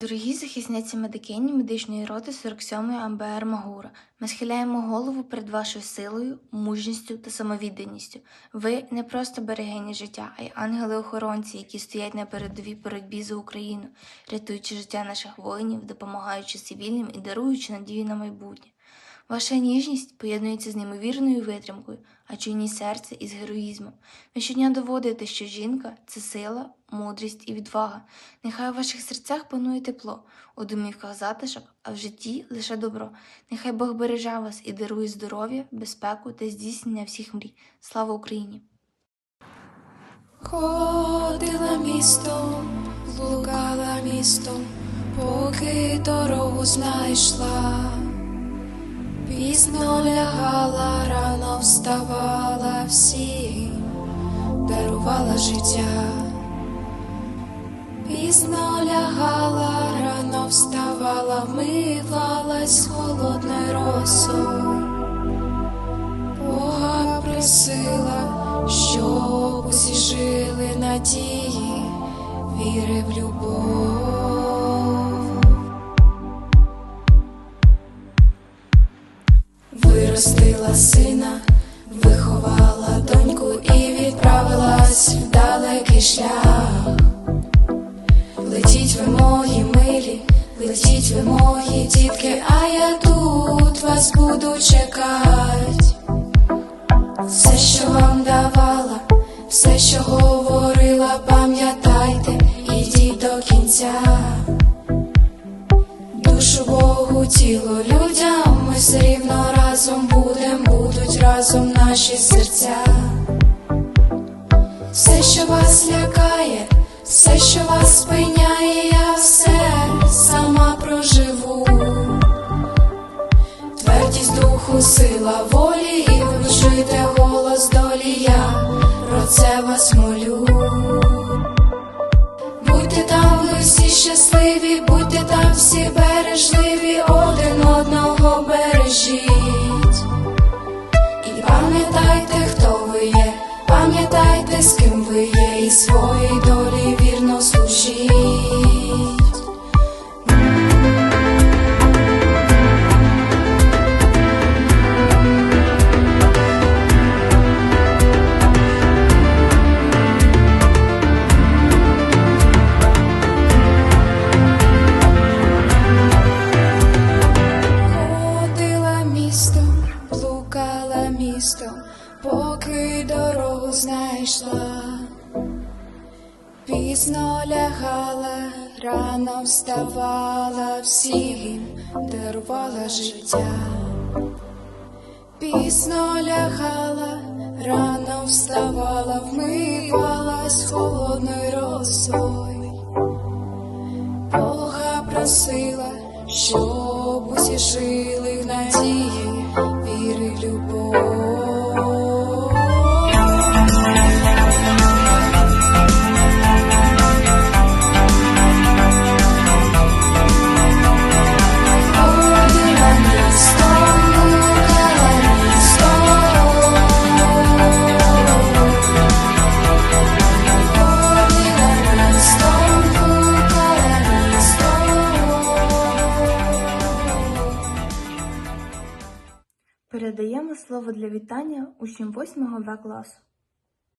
Дорогі захисниці медикині медичної роти 47-ї АМБР Магура, ми схиляємо голову перед вашою силою, мужністю та самовідданістю. Ви не просто берегині життя, а й ангели-охоронці, які стоять на передовій боротьбі за Україну, рятуючи життя наших воїнів, допомагаючи цивільним і даруючи надію на майбутнє. Ваша ніжність поєднується з неймовірною витримкою, а чуйність серце із героїзмом. Ви щодня доводите, що жінка це сила, мудрість і відвага. Нехай у ваших серцях панує тепло, у домівках затишок, а в житті лише добро. Нехай Бог береже вас і дарує здоров'я, безпеку та здійснення всіх мрій. Слава Україні! Ходила містом, блукала містом, поки дорогу знайшла. Пізно лягала, рано вставала всім, дарувала життя. Пізно лягала, рано вставала, вмивалась холодною росою. Бога просила, щоб усі жили надії, віри в любов. Виростила сина, виховала доньку і відправилась в далекий шлях. Летіть ви милі, летіть ви мої дітки, а я тут вас буду чекать. Все, що вам давала, все, що говорила, пам'ятайте, ідіть до кінця. Душу Богу, тіло людям, ми разом будем, будуть разом наші серця. Все, що вас лякає, все, що вас спиняє, я все сама проживу. Твердість духу, сила волі, і ви чуєте голос долі, я про це вас молю. Будьте там ви всі щасливі, будьте там всі бережливі, своїй долі вірно служіть. Містом, блукала містом, поки дорогу знайшла. Пізно лягала, рано вставала, всім дарувала життя. Пізно лягала, рано вставала, вмивалась холодною росою. Бога просила, щоб усі жили в надії, Передаємо слово для вітання учням 8 В класу.